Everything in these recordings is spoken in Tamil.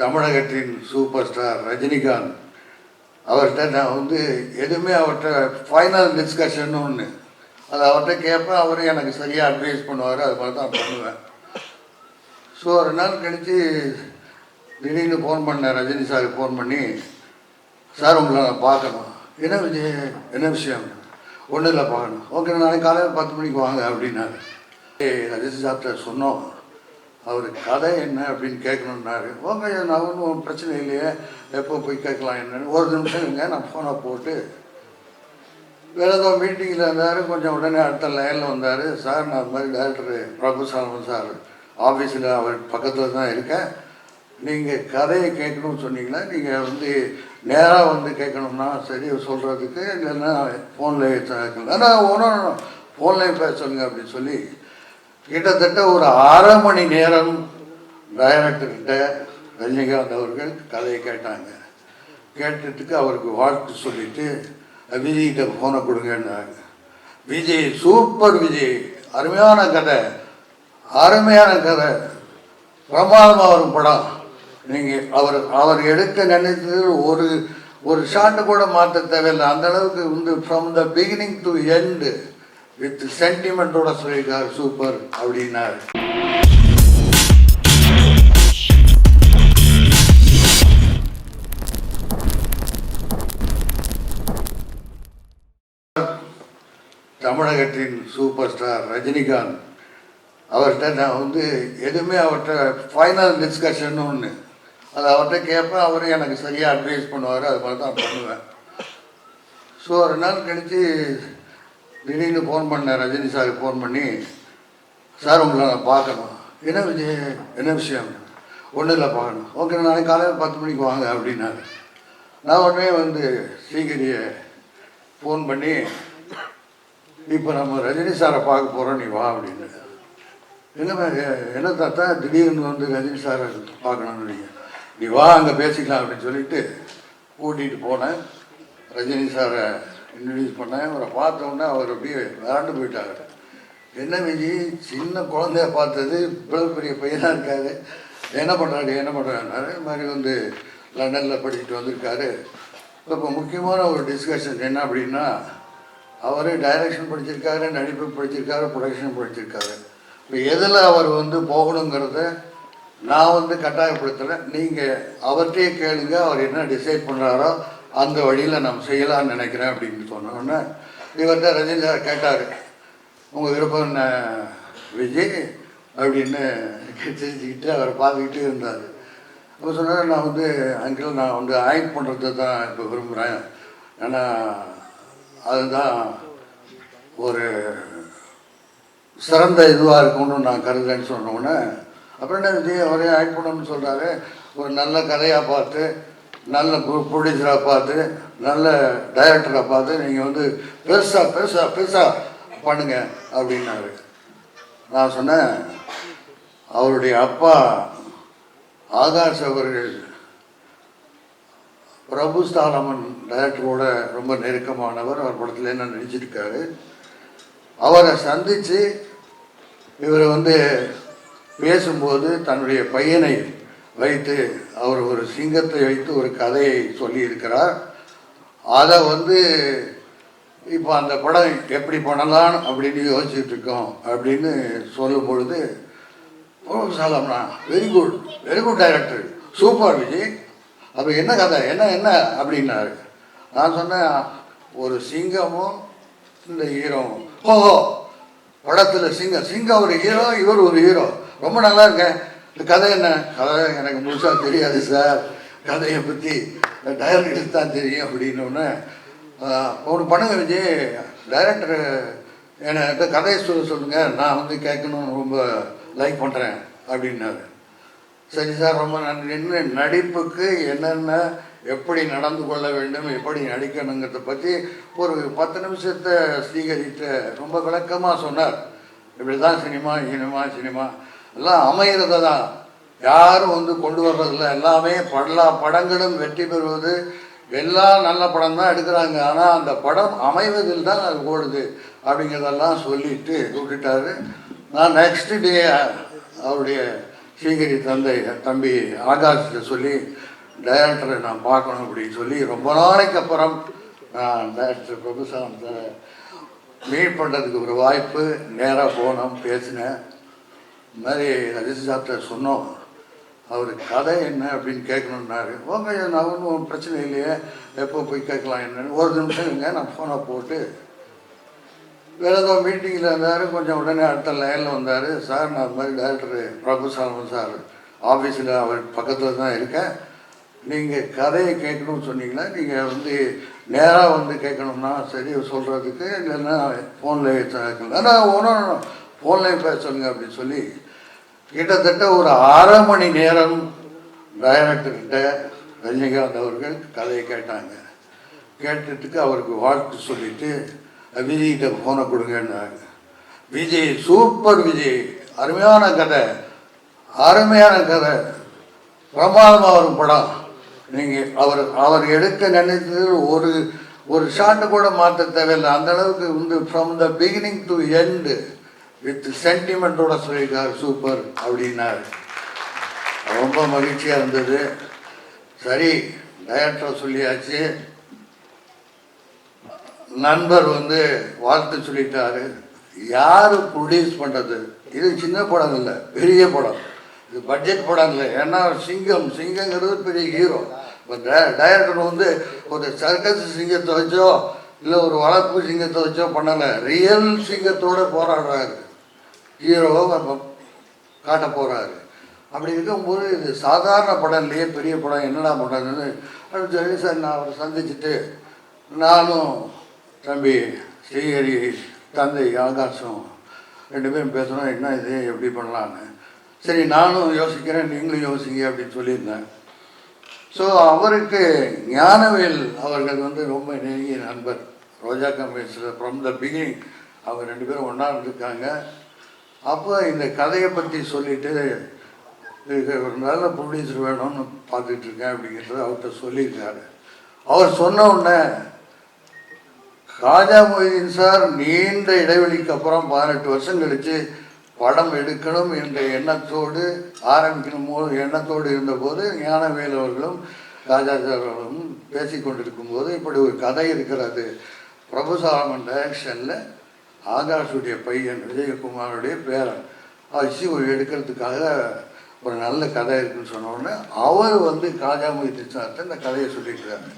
தமிழகத்தின் சூப்பர் ஸ்டார் ரஜினிகாந்த். அவர்கிட்ட நான் வந்து எதுவுமே அவர்கிட்ட ஃபைனல் டிஸ்கஷன் ஒன்று அது அவர்கிட்ட கேட்பேன் அவரும் எனக்கு சரியாக அட்வைஸ் பண்ணுவார் அது மாதிரி தான் பண்ணுவேன். ஸோ ஒரு நாள் கழித்து திடீர்னு ஃபோன் பண்ணேன் ரஜினி சாருக்கு ஃபோன் பண்ணி சார் உங்களை நான் பார்க்கணும். என்ன விஜய்? என்ன விஷயம்? ஒன்றும் இல்லை பார்க்கணும் ஓகே நாளைக்கு காலையில் பத்து மணிக்கு வாங்க அப்படின்னாரு. ரஜினி சார்கிட்ட சொன்னோம். அவர் கதை என்ன அப்படின்னு கேட்கணுன்னாரு ஓகே நான் ஒன்றும் பிரச்சனை இல்லையே. எப்போ போய் கேட்கலாம் என்னன்னு. ஒரு நிமிஷம் இருங்க நான் ஃபோனை போட்டு வேறு ஏதோ மீட்டிங்கில் இருந்தார். கொஞ்சம் உடனே அடுத்த லைனில் வந்தார். சார் நான் அது மாதிரி டேரக்டர் பிரபு சாலமன் சார் ஆஃபீஸில் அவர் பக்கத்தில் தான் இருக்கேன். நீங்கள் கதையை கேட்கணும்னு சொன்னீங்கன்னா நீங்கள் வந்து நேராக வந்து கேட்கணும்னா சரி சொல்கிறதுக்கு இல்லைன்னா ஃபோனில் கேட்கலாம். ஆனால் ஒன்றும் ஃபோன்லேயே பேச சொல்லுங்க அப்படின்னு சொல்லி கிட்டத்தட்ட ஒரு அரை மணி நேரம் டைரக்டர்கிட்ட ரஜினிகாந்த் அவர்கள் கதையை கேட்டாங்க. கேட்டுட்டுக்கு அவருக்கு வாழ்த்து சொல்லிட்டு விஜய்கிட்ட ஃபோனை கொடுங்கன்னாங்க. விஜய் சூப்பர் விஜய். அருமையான கதை. அருமையான கதை. பிரமாதமாக வரும் படம். நீங்கள் அவர் அவர் எடுக்க நினைத்தது ஒரு ஒரு ஷாட்டு கூட மாற்ற தேவையில்லை. அந்த அளவுக்கு வந்து from the beginning to end with சென்டிமெண்ட்டோட சொல்லியிருக்கார் சூப்பர் அப்படின்னார். தமிழகத்தின் சூப்பர் ஸ்டார் ரஜினிகாந்த். அவர்கிட்ட நான் வந்து எதுவுமே அவர்கிட்ட ஃபைனல் டிஸ்கஷன் ஒன்று அது அவர்கிட்ட கேட்பேன் அவரும் எனக்கு சரியாக அட்வைஸ் பண்ணுவார் அது மாதிரி தான் பண்ணுவேன். ஸோ ஒரு நாள் கழித்து திடீர்னு ஃபோன் பண்ணேன் ரஜினி சாருக்கு ஃபோன் பண்ணி சார் உங்களை நான் பார்க்கணும். என்ன விஜய்? என்ன விஷயம்? ஒன்றும் இல்லை பார்க்கணும். ஓகே நாளைக்கு காலையில் பத்து மணிக்கு வாங்க அப்படின்னாரு. நான் உடனே வந்து சீக்கிரிய ஃபோன் பண்ணி இப்போ நம்ம ரஜினி சாரை பார்க்க போகிறோம் நீ வா அப்படின்னு என்ன என்ன தாத்தா? திடீர்னு வந்து ரஜினி சாரை பார்க்கணும்னு நீங்கள் நீ வா அங்கே பேசிக்கலாம் அப்படின்னு சொல்லிட்டு கூட்டிகிட்டு போனேன். ரஜினி சாரை இன்ட்ரடியூஸ் பண்ணேன் அவரை பார்த்தோன்னே அவர் அப்படியே விளாண்டு போயிட்டாங்க என்ன விஜய் சின்ன குழந்தைய பார்த்தது இவ்வளோ பெரிய பையனாக இருக்காரு. என்ன பண்ணுறாரு என்ன பண்ணுறாருனாரு இது மாதிரி வந்து லண்டனில் படிச்சுட்டு வந்திருக்காரு. இப்போ முக்கியமான ஒரு டிஸ்கஷன் என்ன அப்படின்னா அவர் டைரக்ஷன் படிச்சிருக்காரு நடிப்பு படிச்சிருக்காரு ப்ரொடக்ஷன் படிச்சிருக்காரு. இப்போ எதில் அவர் வந்து போகணுங்கிறத நான் வந்து கட்டாயப்படுத்தலை நீங்கள் அவர்கிட்டயே கேளுங்க அவர் என்ன டிசைட் பண்ணுறாரோ அந்த வழியில் நம்ம செய்யலாம்னு நினைக்கிறேன் அப்படின்னு சொன்னோன்னே இவர்கிட்ட ரஜினி சார் கேட்டார் உங்கள் விருப்பம் என்ன விஜய்? அப்படின்னு தெரிஞ்சுக்கிட்டு அவரை பார்த்துக்கிட்டே இருந்தார். அப்போ சொன்னார் நான் வந்து அங்கிள் நான் வந்து ஆக்ட் பண்ணுறது தான் இப்போ விரும்புகிறேன் ஏன்னா அதுதான் ஒரு சிறந்த இதுவாக இருக்கும்னு நான் கருதுறேன்னு சொன்னோன்னே அப்புறம் என்ன விஜய் அவரே ஆக்ட் பண்ணணும்னு சொல்கிறாரு ஒரு நல்ல கதையாக பார்த்து நல்ல ப்ரொடியூசராக பார்த்து நல்ல டைரக்டராக பார்த்து நீங்கள் வந்து பெருசாக பெருசாக பெருசாக பண்ணுங்க அப்படின்னாரு. நான் சொன்னேன் அவருடைய அப்பா ஆகாஷ் அவர்கள் பிரபு ஸ்தானமன் டைரக்டரோட ரொம்ப நெருக்கமானவர் அவர் படத்தில் என்ன நடிச்சிருக்காரு. அவரை சந்தித்து இவர் வந்து பேசும்போது தன்னுடைய பையனை வைத்து அவர் ஒரு சிங்கத்தை வைத்து ஒரு கதையை சொல்லியிருக்கிறார். அதை வந்து இப்போ அந்த படம் எப்படி பண்ணலாம் அப்படின்னு யோசிச்சுட்டு இருக்கோம் அப்படின்னு சொல்லும் பொழுது சாலம்னா very good very good director super Vijay. அப்போ என்ன கதை என்ன என்ன? அப்படின்னாரு. நான் சொன்னேன் ஒரு சிங்கமும் இந்த ஹீரோவும் ஓஹோ படத்தில் சிங்கம் சிங்கம் ஒரு ஹீரோ இவர் ஒரு ஹீரோ ரொம்ப நல்லா இருக்கேன். கதை என்ன? கதை எனக்கு முழுசாக தெரியாது சார். கதையை பற்றி டைரக்டர் தான் தெரியும் அப்படின்னோடனே ஒன்று பண்ணுங்க விஜய். டைரக்டர் என்னை கதையை சொல்ல சொல்லுங்கள் நான் வந்து கேட்கணும்னு ரொம்ப லைக் பண்ணுறேன் அப்படின்னாரு. சரி சார் ரொம்ப நன்றி. நடிப்புக்கு என்னென்ன எப்படி நடந்து கொள்ள வேண்டும் எப்படி நடிக்கணுங்கிறத பற்றி ஒரு பத்து நிமிஷத்தை சீகரித்த ரொம்ப விளக்கமாக சொன்னார். இப்படி தான் சினிமா சினிமா சினிமா. எல்லாம் அமைகிறத தான் யாரும் வந்து கொண்டு வர்றதில்ல. எல்லாமே எல்லா படங்களும் வெற்றி பெறுவது. எல்லாம் நல்ல படம் தான் எடுக்கிறாங்க. ஆனால் அந்த படம் அமைவதில் தான் அது ஓடுது அப்படிங்கிறதெல்லாம் சொல்லிட்டு விட்டுட்டாரு நான் நெக்ஸ்ட் டே அவருடைய ஸ்ரீகிரி தந்தை தம்பி ஆகாஷ்கிட்ட சொல்லி டைரக்டரை நான் பார்க்கணும் அப்படின்னு சொல்லி ரொம்ப நாளைக்கு அப்புறம் நான் டைரக்டர் பிரபுசாந்தை மீட் பண்ணுறதுக்கு ஒரு வாய்ப்பு நேராக போனோம் பேசினேன். இந்த மாதிரி ரஜினி சார்கிட்ட சொன்னோம். அவர் கதை என்ன அப்படின்னு கேட்கணுன்னாரு ஓங்க நான் ஒன்றும் பிரச்சனை இல்லையே. எப்போ போய் கேட்கலாம் என்னன்னு ஒரு நிமிஷம் இருங்க நான் ஃபோனை போட்டு வேறு ஏதோ மீட்டிங்கில் இருந்தார் கொஞ்சம் உடனே அடுத்த லைனில் வந்தார். சார் நான் அது மாதிரி டேரக்டரு பிரபு சாலமன் சார் ஆஃபீஸில் அவர் பக்கத்தில் தான் இருக்கேன். நீங்கள் கதையை கேட்கணும்னு சொன்னீங்கன்னா நீங்கள் வந்து நேராக வந்து கேட்கணும்னா சரி சொல்கிறதுக்கு இல்லைன்னா ஃபோனில் நான் ஒன்றும் ஃபோன்லேயும் பேச சொல்லுங்க அப்படின்னு சொல்லி கிட்டத்தட்ட ஒரு அரை மணி நேரம் டைரக்டர்கிட்ட ரஜினிகாந்த் அவர்கள் கதையை கேட்டாங்க. கேட்டதுக்கு அவருக்கு வாழ்த்து சொல்லிட்டு விஜய்கிட்ட ஃபோனை கொடுங்கன்னாங்க. விஜய் சூப்பர் விஜய். அருமையான கதை. அருமையான கதை. பிரமாதமாக வரும் படம். நீங்கள் அவர் அவர் எடுக்க நினைத்தது ஒரு ஒரு ஷாட்டு கூட மாற்ற தேவையில்லை. அந்த அளவுக்கு வந்து from the beginning to end with சென்டிமெண்ட்டோட சொல்லியிருக்கார் சூப்பர் அப்படின்னாரு. ரொம்ப மகிழ்ச்சியாக இருந்தது. சரி டைரக்டர் சொல்லியாச்சு. நண்பர் வந்து வாழ்த்து சொல்லிட்டாரு. யார் ப்ரொடியூஸ் பண்ணுறது இது சின்ன படம் இல்லை பெரிய படம். இது பட்ஜெட் படம் இல்லை. ஏன்னா சிங்கம் சிங்கங்கிறது பெரிய ஹீரோ இப்போ டைரக்டர் வந்து ஒரு சர்க்கஸ் சிங்கத்தை வச்சோ இல்லை ஒரு வளர்ப்பு சிங்கத்தை வச்சோ பண்ணலை. ரியல் சிங்கத்தோட போராடுறாரு. ஹீரோவை காட்ட போகிறாரு அப்படி இருக்கும்போது இது சாதாரண படம் இல்லையே பெரிய படம் என்னடா பண்ணுறதுன்னு அப்படின்னு சொல்லி சார் நான் அவரை சந்திச்சுட்டு நானும் தம்பி ஸ்ரீஹரி தந்தை ஆகாசம் ரெண்டு பேரும் பேசணும் என்ன இது எப்படி பண்ணலான்னு சரி நானும் யோசிக்கிறேன் நீங்களும் யோசிங்க அப்படின்னு சொல்லியிருந்தேன். ஸோ அவருக்கு ஞானவேல் அவர்கள் வந்து ரொம்ப நெருங்கிய நண்பர். ரோஜா கம்பெனிஸில் ஃப்ரம் த பிகினிங் அவங்க ரெண்டு பேரும் ஒன்றா இருந்திருக்காங்க. அப்போ இந்த கதையை பற்றி சொல்லிட்டு இதுக்கு ஒரு நல்ல ப்ரொடியூசர் வேணும்னு பார்த்துட்டு இருக்கேன் அப்படிங்கிறத அவர்கிட்ட சொல்லியிருக்காரு. அவர் சொன்ன உடனே ராஜா மொய்தீன் சார் நீண்ட இடைவெளிக்கு அப்புறம் பதினெட்டு வருஷம் கழித்து படம் எடுக்கணும் என்ற எண்ணத்தோடு ஆரம்பிக்கணும் போது எண்ணத்தோடு இருந்தபோது ஞானவேல் அவர்களும் ராஜா சார் அவர்களும் பேசி கொண்டிருக்கும் போது இப்படி ஒரு கதை இருக்கிறது. பிரபுசாலமன் டைரக்ஷனில் ஆகாஷுடைய பையன் விஜயகுமாருடைய பேரன். வச்சு ஒரு எடுக்கிறதுக்காக ஒரு நல்ல கதை இருக்குன்னு சொன்ன உடனே அவர் வந்து காஜாமொழி மொய்தீன் இந்த கதையை சொல்லியிருக்காரு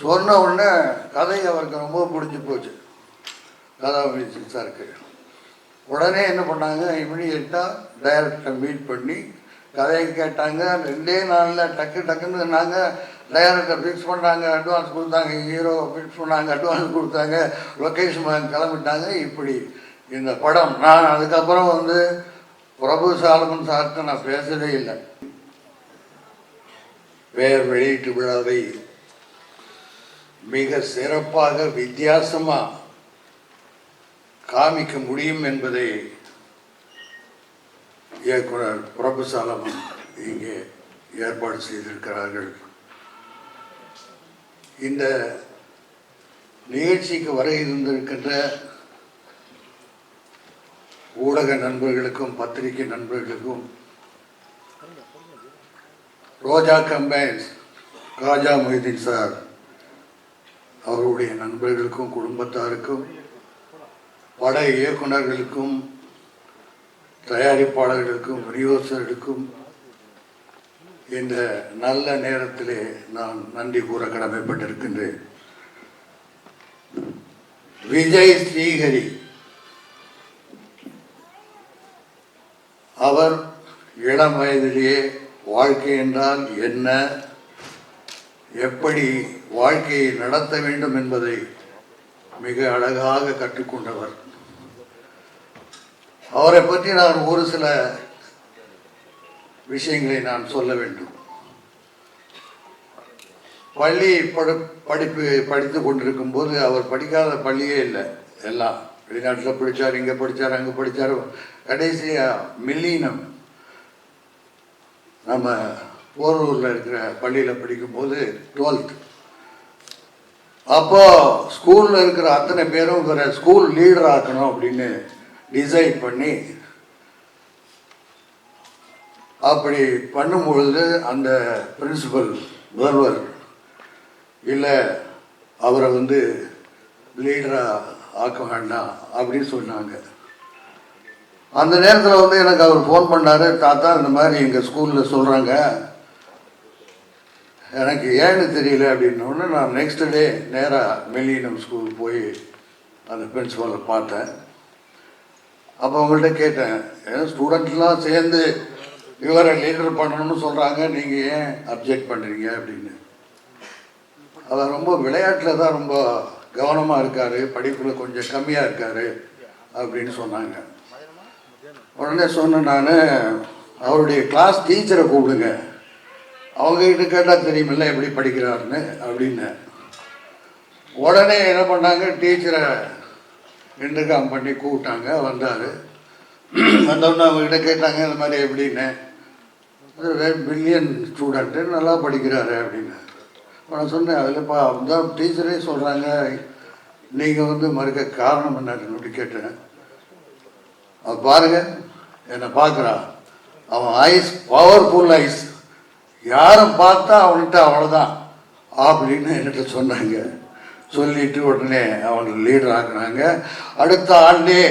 சொன்ன உடனே கதை அவருக்கு ரொம்ப பிடிச்சி போச்சு. காஜாமொழி திருச்சாருக்கு உடனே என்ன பண்ணாங்க இமீடியட்டாக டைரக்டரை மீட் பண்ணி கதையை கேட்டாங்க. ரெண்டே நாளில் டக்கு டக்குன்னு நாங்கள் டைரக்டர் ஃபிக்ஸ் பண்ணாங்க அட்வான்ஸ் கொடுத்தாங்க ஹீரோ ஃபிக்ஸ் பண்ணாங்க அட்வான்ஸ் கொடுத்தாங்க லொக்கேஷன் கிளம்பிட்டாங்க. இப்படி இந்த படம். நான் அதுக்கப்புறம் வந்து பிரபு சாலமன் சார்கிட்ட நான் பேசவே இல்லை. வேறு வெளியீட்டு விழாவை மிக சிறப்பாக வித்தியாசமாக காமிக்க முடியும் என்பதை இயக்குனர் பிரபு சாலமன் இங்கே ஏற்பாடு செய்திருக்கிறார்கள். இந்த நிகழ்ச்சிக்கு வர இருந்திருக்கின்ற ஊடக நண்பர்களுக்கும் பத்திரிகை நண்பர்களுக்கும் ரோஜா கம்பைன்ஸ் ராஜா மொய்தீன் சார் அவருடைய நண்பர்களுக்கும் குடும்பத்தாருக்கும் பட இயக்குனர்களுக்கும் தயாரிப்பாளர்களுக்கும் விநியோகஸ்தர்களுக்கும் இந்த நல்ல நேரத்திலே நான் நன்றி கூற கடமைப்பட்டிருக்கின்றேன். விஜய் ஸ்ரீஹரி அவர் இளம் வயதிலேயே வாழ்க்கை என்றால் என்ன? எப்படி வாழ்க்கையை நடத்த வேண்டும் என்பதை மிக அழகாக கற்றுக்கொண்டவர். அவரை பற்றி நான் ஒரு சில விஷயங்களை நான் சொல்ல வேண்டும். பள்ளி படு படிப்பு படித்து கொண்டிருக்கும் போது அவர் படிக்காத பள்ளியே இல்லை. எல்லாம். வெளிநாட்டில் படித்தார் இங்கே படித்தார் அங்கே படித்தார் கடைசியாக மில்லினம் நம்ம போரூரில் இருக்கிற பள்ளியில் படிக்கும்போது டுவெல்த். அப்போ ஸ்கூலில் இருக்கிற அத்தனை பேரும் இவரை ஸ்கூல் லீடர் ஆக்கணும் அப்படின்னு டிசைட் பண்ணி அப்படி பண்ணும் பொழுது அந்த பிரின்சிபல் முதல்வர் இல்லை அவரை வந்து லீடராக ஆக்க வேண்டாம் அப்படின்னு சொன்னாங்க. அந்த நேரத்தில் வந்து எனக்கு அவர் ஃபோன் பண்ணார் தாத்தா இந்த மாதிரி எங்கள் ஸ்கூலில் சொல்கிறாங்க எனக்கு ஏன்னு தெரியல அப்படின்னோடனே நான் நெக்ஸ்ட் டே நேராக மெல்லினம் ஸ்கூல் போய் அந்த பிரின்சிபலை பார்த்தேன். அப்போ அவங்கள்ட்ட கேட்டேன் ஏன்னா ஸ்டூடெண்ட்லாம் சேர்ந்து இவரை லீடர் பண்ணணும்னு சொல்கிறாங்க நீங்கள் ஏன் அப்ஜெக்ட் பண்ணுறீங்க அப்படின்னு. அவர் ரொம்ப விளையாட்டில் தான் ரொம்ப கவனமாக இருக்கார் படிப்பில் கொஞ்சம் கம்மியாக இருக்கார் அப்படின்னு சொன்னாங்க. உடனே சொன்னேன் நான் அவருடைய கிளாஸ் டீச்சரை கூப்பிடுங்க. அவங்ககிட்ட கேட்டால் தெரியுமில்ல எப்படி படிக்கிறாருன்னு அப்படின்னு. உடனே என்ன பண்ணாங்க டீச்சரை இன்டர்காம் பண்ணி கூப்பிட்டாங்க வந்தார். வந்தோடனே அவங்ககிட்ட கேட்டாங்க இந்த மாதிரி எப்படின்னு? பில்லியன் ஸ்டூடெண்ட்டு நல்லா படிக்கிறாரு அப்படின்னு. நான் சொன்னேன் அதில்ப்பா தான் டீச்சரே சொல்கிறாங்க நீங்கள் வந்து மறுக்க காரணம் என்னன்னு அப்படி கேட்டேன். அவன் பாருங்க என்னை பார்க்குறான் அவன் ஐஸ் பவர்ஃபுல் ஐஸ் யாரும் பார்த்தா அவன்கிட்ட அவ்வளோதான் அப்படின்னு என்கிட்ட சொன்னாங்க. சொல்லிட்டு உடனே அவனை லீடர் ஆக்குனாங்க. அடுத்த ஆண்டே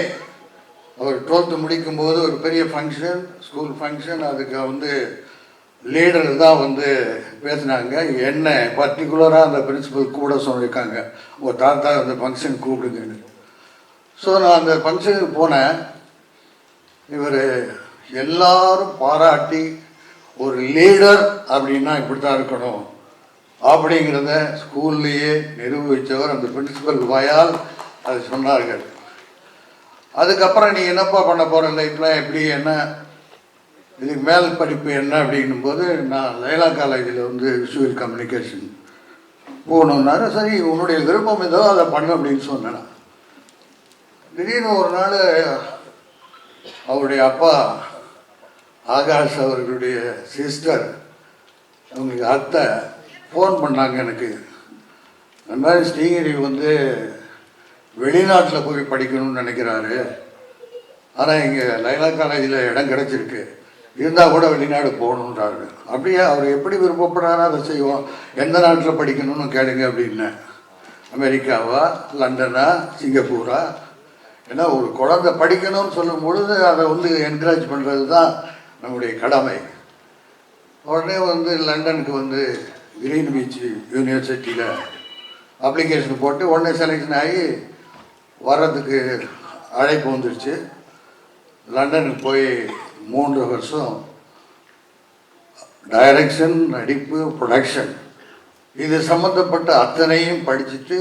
அவர் டுவெல்த்து முடிக்கும்போது ஒரு பெரிய ஃபங்க்ஷன் ஸ்கூல் ஃபங்க்ஷன் அதுக்கு வந்து லீடர் தான் வந்து பேசினாங்க. என்ன பர்டிகுலராக அந்த பிரின்சிபல் கூட சொல்லியிருக்காங்க. உங்கள் தாத்தா அந்த ஃபங்க்ஷன் கூப்பிடுங்கன்னு. ஸோ நான் அந்த ஃபங்க்ஷனுக்கு போனேன். இவர் எல்லாரும் பாராட்டி ஒரு லீடர் அப்படின்னா இப்படி தான் இருக்கணும். அப்படிங்கிறத ஸ்கூல்லையே நிரூபித்தவர் அந்த பிரின்சிபல் வாயால் அது சொன்னார்கள். அதுக்கப்புறம் நீ என்னப்பா பண்ண போகிற லைஃப்பில் எப்படி? என்ன? இதுக்கு மேல் படிப்பு என்ன அப்படின்னும் போது நான் லைலா காலேஜில் வந்து விஷுவல் கம்யூனிகேஷன் போகணுன்னாரு. சரி உன்னுடைய விருப்பம் ஏதோ அதை பண்ணு அப்படின்னு சொன்னேன் நான். திடீர்னு ஒரு நாள் அவருடைய அப்பா ஆகாஷ் அவர்களுடைய சிஸ்டர் அவங்க அத்தை ஃபோன் பண்ணாங்க எனக்கு. அந்த மாதிரி ஸ்ரீகிரி வந்து வெளிநாட்டில் போய் படிக்கணும்னு நினைக்கிறாரு. ஆனால் இங்கே லைலா காலேஜில் இடம் கிடச்சிருக்கு. இருந்தால் கூட வெளிநாடு போகணுன்றாரு அப்படியே அவர் எப்படி விருப்பப்படுறாரோ அதை செய்வோம். எந்த நாட்டில் படிக்கணும்னு கேளுங்க அப்படின்னேன் அமெரிக்காவா லண்டனா சிங்கப்பூரா? ஏன்னா ஒரு குழந்தை படிக்கணும்னு சொல்லும் பொழுது அதை வந்து என்கரேஜ் பண்ணுறது தான் நம்முடைய கடமை. உடனே வந்து லண்டனுக்கு வந்து கிரீன் பீச் யூனிவர்சிட்டியில் அப்ளிகேஷன் போட்டு உடனே செலெக்ஷன் ஆகி வர்றதுக்கு அழைப்பு வந்துடுச்சு லண்டனுக்கு போய் மூன்று வருஷம் டைரக்ஷன் நடிப்பு ப்ரொடக்ஷன் இது சம்மந்தப்பட்ட அத்தனையும் படிச்சுட்டு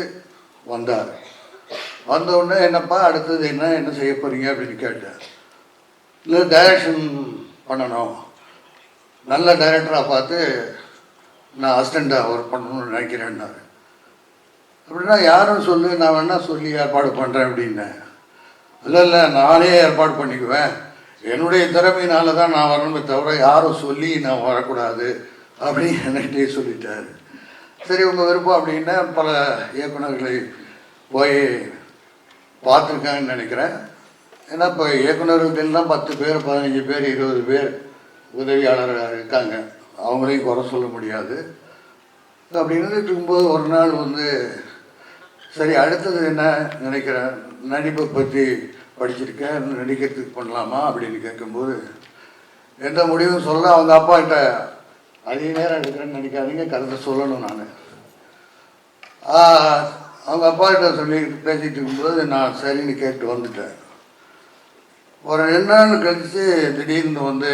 வந்தார். வந்தவுடனே என்னப்பா அடுத்தது என்ன என்ன செய்ய போகிறீங்க அப்படின்னு கேட்டேன் இல்லை டைரக்ஷன் பண்ணணும். நல்ல டைரக்டராக பார்த்து நான் அசிஸ்டண்ட்டாக ஒர்க் பண்ணணும்னு நினைக்கிறேன்னாரு. அப்படின்னா யாரும் சொல்லு நான் வேணால் சொல்லி ஏற்பாடு பண்ணுறேன் அப்படின்னேன் இல்லை இல்லை நானே ஏற்பாடு பண்ணிக்குவேன். என்னுடைய திறமையினால தான் நான் வரணுமே தவிர யாரும் சொல்லி நான் வரக்கூடாது அப்படின்னு என்கிட்டயே சொல்லிட்டார். சரி உங்கள் விருப்பம் அப்படின்னா பல இயக்குனர்களை போய் பார்த்துருக்காங்கன்னு நினைக்கிறேன். ஏன்னா இப்போ இயக்குநர்கள்லாம் பத்து பேர் பதினஞ்சு பேர் இருபது பேர் உதவியாளராக இருக்காங்க. அவங்களையும் குறை சொல்ல முடியாது. அப்படின்னு இருக்கும்போது ஒரு நாள் வந்து சரி அடுத்தது என்ன நினைக்கிறேன்? நடிப்பை பற்றி படிச்சிருக்கேன். நடிக்கிறதுக்கு பண்ணலாமா அப்படின்னு கேட்கும்போது எந்த முடிவும் சொல்ல அவங்க அப்பா கிட்ட அதிக நேரம் எடுக்கிறேன்னு நினைக்காதீங்க கருத்தை சொல்லணும் நான். அவங்க அப்பா கிட்ட சொல்லி பேசிகிட்டு இருக்கும்போது நான் சரின்னு கேட்டு வந்துட்டேன். ஒரு ரெண்டு நாள் கழித்து திடீர்னு வந்து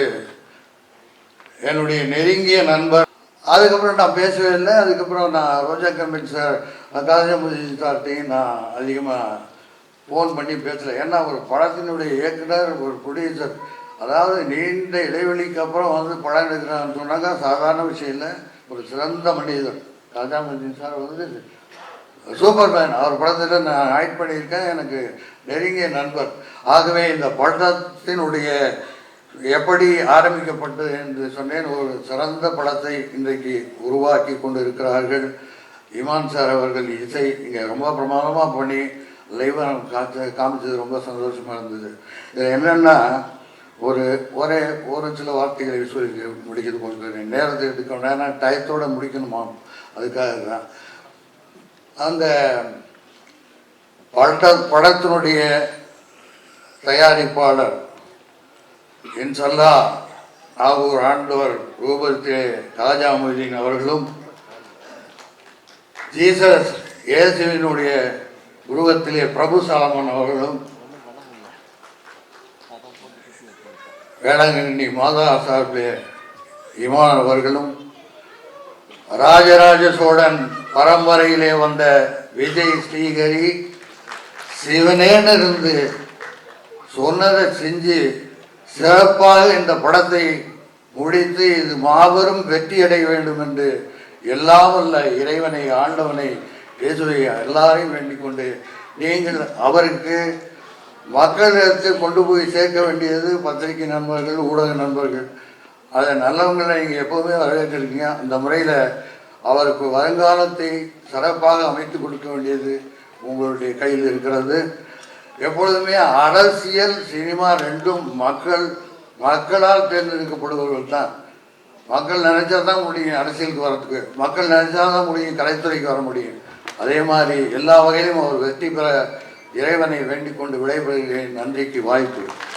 என்னுடைய நெருங்கிய நண்பர் அதுக்கப்புறம் நான் பேசவே இல்லை. அதுக்கப்புறம் நான் ரோஜா கம்பெனி சார் காஜாமுதி சார்ட்டையும் நான் அதிகமாக ஃபோன் பண்ணி பேசலை. ஏன்னா ஒரு படத்தினுடைய இயக்குனர் ஒரு ப்ரொடியூசர் அதாவது நீண்ட இடைவெளிக்கு அப்புறம் வந்து படம் எடுக்கிறான்னு சொன்னாங்க சாதாரண விஷயம் இல்லை. ஒரு சிறந்த மனிதர். காஜாமுதீன் சார் வந்து சூப்பர் மேன் அவர் படத்தில் நான் ஆக்ட் பண்ணியிருக்கேன். எனக்கு நெருங்கிய நண்பர். ஆகவே இந்த படத்தினுடைய எப்படி ஆரம்பிக்கப்பட்டது என்று சொன்னேன். ஒரு சிறந்த படத்தை இன்றைக்கு உருவாக்கி கொண்டு இருக்கிறார்கள் இமான் சார் அவர்கள் இசை இங்கே ரொம்ப பிரமாதமாக பண்ணி லைவாக காமிச்ச காமிச்சது ரொம்ப சந்தோஷமாக இருந்தது. இதில் என்னென்னா ஒரு ஒரே ஒரு சில வார்த்தைகளை சொல்லி முடிக்கிறது கொஞ்சம் நேரத்தை எடுக்கணும். ஏன்னா டயத்தோடு முடிக்கணுமா? அதுக்காக தான். அந்த பட படத்தினுடைய தயாரிப்பாளர் இன்சல்லா நாகூர் ஆண்டவர் ரூபத்திலே ராஜா மொய்தீன் அவர்களும் ஜீசஸ் இயேசுவினுடைய உருவத்திலே பிரபு சாலமன் அவர்களும் வேளாங்கண்ணி மாதா சார்பிலே இமான் அவர்களும் ராஜராஜ சோழன் பரம்பரையிலே வந்த விஜய் ஸ்ரீகரி சிவனேன்னு இருந்து சொன்னதை செஞ்சு சிறப்பாக இந்த படத்தை முடித்து இது மாபெரும் வெற்றி அடைய வேண்டும் என்று எல்லாம் வல்ல இறைவனை ஆண்டவனை இயேசுவை எல்லாரையும் வேண்டிக் கொண்டு நீங்கள் அவருக்கு மக்களிடத்தில் கொண்டு போய் சேர்க்க வேண்டியது பத்திரிகை நண்பர்கள் ஊடக நண்பர்கள். அதை நல்லவங்களை நீங்கள் எப்போவுமே வரவேற்றிருக்கீங்க. அந்த முறையில் அவருக்கு வருங்காலத்தை சிறப்பாக அமைத்து கொடுக்க வேண்டியது உங்களுடைய கையில் இருக்கிறது. எப்பொழுதுமே அரசியல் சினிமா ரெண்டும் மக்கள் மக்களால் தேர்ந்தெடுக்கப்படுபவர்கள் தான். மக்கள் நினைச்சா தான் முடியும் அரசியலுக்கு வரத்துக்கு மக்கள் நினைச்சா தான் முடியும் கலைத்துறைக்கு வர முடியும். அதே மாதிரி எல்லா வகையிலும் அவர் வெற்றி பெற இறைவனை வேண்டிக் கொண்டு விடைபெறுகிறேன். நன்றிக்கு வாய்ப்பு